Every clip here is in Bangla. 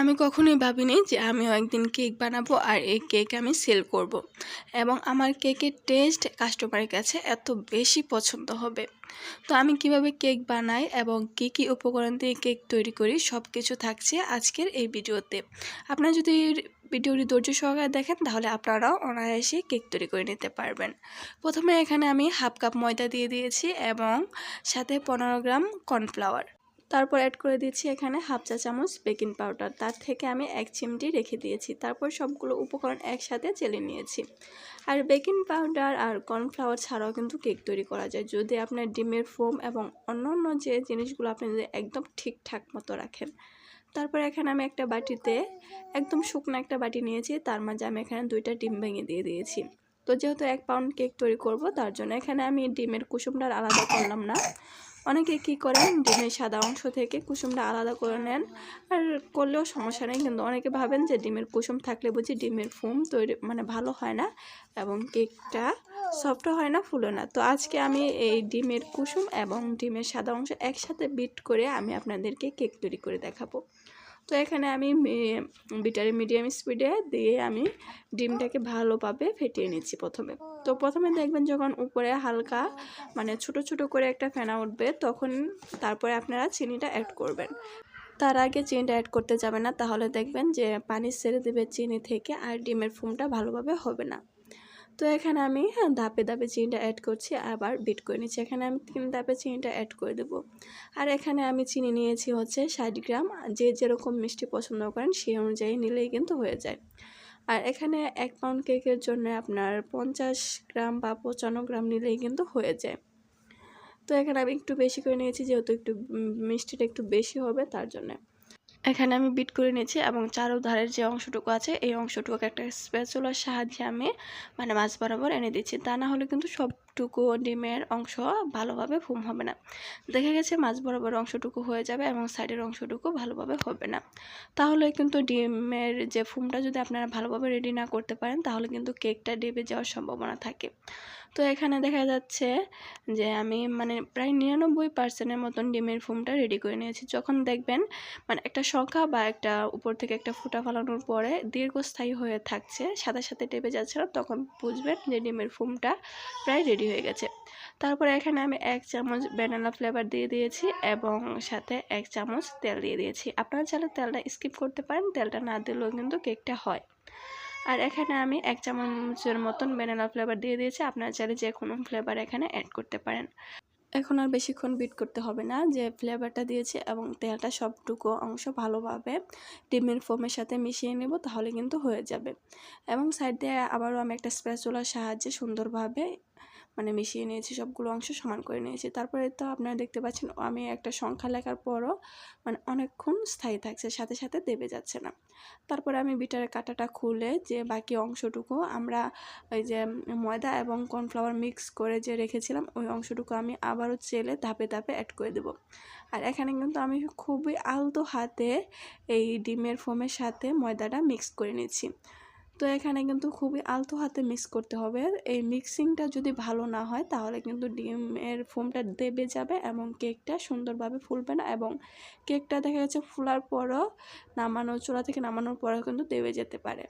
আমি কখনোই ভাবিনি যে আমিও একদিন কেক বানাবো আর এই কেক আমি সেল করব। এবং আমার কেকের টেস্ট কাস্টমারের কাছে এত বেশি পছন্দ হবে। তো আমি কীভাবে কেক বানাই এবং কী কী উপকরণ দিয়ে কেক তৈরি করি সব কিছু থাকছে আজকের এই ভিডিওতে। আপনারা যদি ভিডিওটি ধৈর্য সহকারে দেখেন তাহলে আপনারাও অনায়াসে কেক তৈরি করে নিতে পারবেন। প্রথমে এখানে আমি হাফ কাপ ময়দা দিয়ে দিয়েছি এবং সাথে পনেরো গ্রাম কর্নফ্লাওয়ার। তারপর অ্যাড করে দিচ্ছি এখানে হাফ চা চামচ বেকিং পাউডার তার থেকে আমি এক চিমটি রেখে দিয়েছি। তারপর সবগুলো উপকরণ একসাথে চেলে নিয়েছি। আর বেকিং পাউডার আর কর্নফ্লাওয়ার ছাড়াও কিন্তু কেক তৈরি করা যায়। যদি আপনার ডিমের ফোম এবং অন্য অন্য যে জিনিসগুলো আপনি যদি একদম ঠিকঠাক মতো রাখেন। তারপর এখানে আমি একটা বাটিতে একদম শুকনো একটা বাটি নিয়েছি। তার মাঝে আমি এখানে দুইটা ডিম ভেঙে দিয়ে দিয়েছি। তো যেহেতু এক পাউন্ড কেক তৈরি করব, তার জন্য এখানে আমি ডিমের কুসুমটা আলাদা করলাম না। অনেকে কি করেন, ডিমের সাদা অংশ থেকে কুসুমটা আলাদা করে নেন। আর করলেও সমস্যা নেই, কিন্তু অনেকে ভাবেন যে ডিমের কুসুম থাকলে বুঝি ডিমের ফোম তৈরি মানে ভালো হয় না এবং কেকটা সফট হয় না ফুলো না। তো আজকে আমি এই ডিমের কুসুম এবং ডিমের সাদা অংশ একসাথে বিট করে আমি আপনাদেরকে কেক তৈরি করে দেখাবো। তো এখানে আমি বিটারে মিডিয়াম স্পিডে দিয়ে আমি ডিমটাকে ভালোভাবে ফেটিয়ে নিচ্ছি প্রথমে। তো প্রথমে দেখবেন যখন উপরে হালকা মানে ছোট ছোট করে একটা ফেনা উঠবে, তখন তারপরে আপনারা চিনিটা অ্যাড করবেন। তার আগে চিনিটা অ্যাড করতে যাবে না, তাহলে দেখবেন যে পানি ছেড়ে দেবে চিনি থেকে আর ডিমের ফুমটা ভালোভাবে হবে না। তো এখানে আমি হ্যাঁ ধাপে ধাপে চিনিটা অ্যাড করছি, আবার বিট করে নিচ্ছি। এখানে আমি তিন ধাপে চিনিটা অ্যাড করে দেব। আর এখানে আমি চিনি নিয়েছি হচ্ছে ষাট গ্রাম। যে যেরকম মিষ্টি পছন্দ করেন, সেই অনুযায়ী নিলেই কিন্তু হয়ে যায়। আর এখানে এক পাউন্ড কেকের জন্য আপনার পঞ্চাশ গ্রাম বা পঁচান্ন গ্রাম নিলেই কিন্তু হয়ে যায়। তো এখানে আমি একটু বেশি করে নিয়েছি, যেহেতু একটু মিষ্টিটা একটু বেশি হবে, তার জন্য। এখানে আমি বিট করে নিয়েছি এবং চারোধারের যে অংশটুকু আছে, এই অংশটুকু একটা স্পেচুলার সাহায্যে আমি মানে মাছ বরাবর এনে দিচ্ছি। তা না হলে কিন্তু সবটুকু ডিমের অংশ ভালোভাবে ফুম হবে না। দেখা গেছে মাছ বরাবর অংশটুকু হয়ে যাবে এবং সাইডের অংশটুকু ভালোভাবে হবে না। তাহলে কিন্তু ডিমের যে ফুমটা যদি আপনারা ভালোভাবে রেডি না করতে পারেন, তাহলে কিন্তু কেকটা ডেবে যাওয়ার সম্ভাবনা থাকে। তো এখানে দেখা যাচ্ছে যে আমি মানে প্রায় নিরানব্বই পার্সেন্টের মতন ডিমের ফুমটা রেডি করে নিয়েছি। যখন দেখবেন মানে একটা সংখ্যা বা একটা উপর থেকে একটা ফুটা ফালানোর পরে দীর্ঘস্থায়ী হয়ে থাকছে সাথে সাথে টেপে যাচ্ছে না, তখন বুঝবেন যে ডিমের ফুমটা প্রায় রেডি হয়ে গেছে। তারপরে এখানে আমি এক চামচ ব্যানানা ফ্লেভার দিয়ে দিয়েছি এবং সাথে এক চামচ তেল দিয়ে দিয়েছি। আপনারা চাইলে তেলটা স্কিপ করতে পারেন, তেলটা না দিলেও কিন্তু কেকটা হয়। আর এখানে আমি এক চামচের মতন ব্যানানা ফ্লেভার দিয়ে দিয়েছি, আপনারা চাইলে যে কোনো ফ্লেভার এখানে অ্যাড করতে পারেন। এখন আর বেশিক্ষণ বিট করতে হবে না, যে ফ্লেভারটা দিয়েছি এবং তেলটা সবটুকু অংশ ভালোভাবে ডিমের ফোমের সাথে মিশিয়ে নেব, তাহলে কিন্তু হয়ে যাবে। এবং সাইড দিয়ে আবারও আমি একটা স্প্যাচুলার সাহায্যে সুন্দরভাবে মানে মিশিয়ে নিয়েছি, সবগুলো অংশ সমান করে নিয়েছি। তারপরে তো আপনারা দেখতে পাচ্ছেন, আমি একটা সংখ্যা লেখার পরও মানে অনেকক্ষণ স্থায়ী থাকছে, সাথে সাথে দেবে যাচ্ছে না। তারপরে আমি বিটারের কাটাটা খুলে যে বাকি অংশটুকু আমরা ওই যে ময়দা এবং কর্নফ্লাওয়ার মিক্স করে যে রেখেছিলাম, ওই অংশটুকু আমি আবারও চেলে ধাপে ধাপে অ্যাড করে দেব। আর এখানে কিন্তু আমি খুবই আলতো হাতে এই ডিমের ফোমের সাথে ময়দাটা মিক্স করে নিচ্ছি। তো এখানে কিন্তু খুবই আলতো হাতে মিক্স করতে হবে। এই মিক্সিংটা যদি ভালো না হয়, তাহলে কিন্তু ডিমের ফোমটা দেবে যাবে এবং কেকটা সুন্দরভাবে ফুলবে না এবং কেকটা দেখা যাচ্ছে ফুলার পরও নামানো চোলা থেকে নামানোর পরেও কিন্তু দেবে যেতে পারে।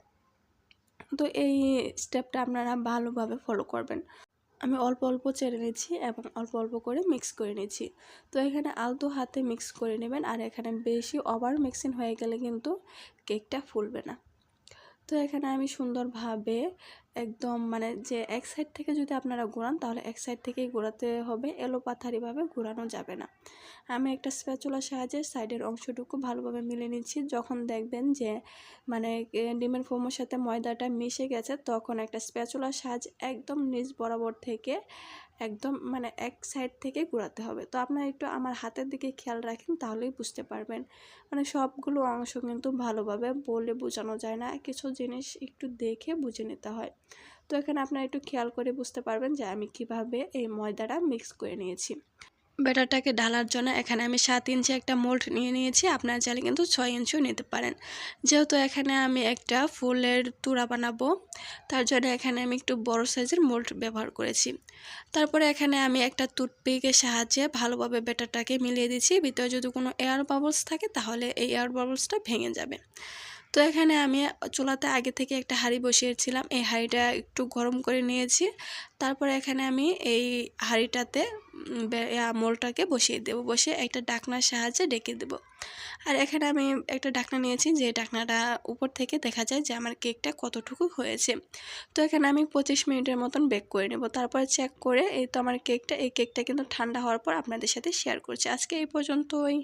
তো এই স্টেপটা আপনারা ভালোভাবে ফলো করবেন। আমি অল্প অল্প চেড়ে নিচ্ছি এবং অল্প অল্প করে মিক্স করে নিচ্ছি। তো এখানে আলতো হাতে মিক্স করে নেবেন, আর এখানে বেশি ওভার মিক্সিং হয়ে গেলে কিন্তু কেকটা ফুলবে না। তো এখানে আমি সুন্দরভাবে একদম মানে যে এক সাইড থেকে যদি আপনারা ঘোরান, তাহলে এক সাইড থেকেই ঘোরাতে হবে। এলোপাথারিভাবে ঘোরানো যাবে না। আমি একটা স্প্যাচুলার সাহায্যে সাইডের অংশটুকু ভালোভাবে মিলে নিচ্ছি। যখন দেখবেন যে মানে ডিমের ফোমের সাথে ময়দাটা মিশে গেছে, তখন একটা স্প্যাচুলার সাহায্যে একদম নিচ বরাবর থেকে একদম মানে এক সাইড থেকে ঘোরাতে হবে। তো আপনারা একটু আমার হাতের দিকে খেয়াল রাখেন, তাহলেই বুঝতে পারবেন। মানে সবগুলো অংশ কিন্তু ভালোভাবে বলে বোঝানো যায় না, কিছু জিনিস একটু দেখে বুঝে নিতে হয়। তো এখানে আপনারা একটু খেয়াল করে বুঝতে পারবেন যে আমি কীভাবে এই ময়দাটা মিক্স করে নিয়েছি। ব্যাটারটাকে ঢালার জন্য এখানে আমি সাত ইঞ্চি একটা মোল্ড নিয়ে নিয়েছি। আপনারা চাইলে কিন্তু ছয় ইঞ্চিও নিতে পারেন। যেহেতু এখানে আমি একটা ফুলের তুড়া বানাবো, তার জন্য এখানে আমি একটু বড় সাইজের মোল্ড ব্যবহার করেছি। তারপরে এখানে আমি একটা টুথপিকের সাহায্যে ভালোভাবে ব্যাটারটাকে মিলিয়ে দিচ্ছি। ভিতরে যদি কোনো এয়ার বাবলস থাকে, তাহলে এই এয়ার বাবলসটা ভেঙে যাবে। তো এখানে আমি চুলাতে আগে থেকে একটা হাঁড়ি বসিয়েছিলাম। এই হাঁড়িটা একটু গরম করে নিয়েছি। তারপরে এখানে আমি এই হাঁড়িটাতে মোলটাকে বসিয়ে দেবো। বসে একটা ডাকনার সাহায্যে ডেকে দেব। আর এখানে আমি একটা ডাকনা নিয়েছি যে ডাকনাটা উপর থেকে দেখা যায় যে আমার কেকটা কতটুকু হয়েছে। তো এখানে আমি পঁচিশ মিনিটের মতন বেক করে নেব। তারপরে চেক করে এই তো আমার কেকটা, এই কেকটা কিন্তু ঠান্ডা হওয়ার পর আপনাদের সাথে শেয়ার করছি। আজকে এই পর্যন্তই।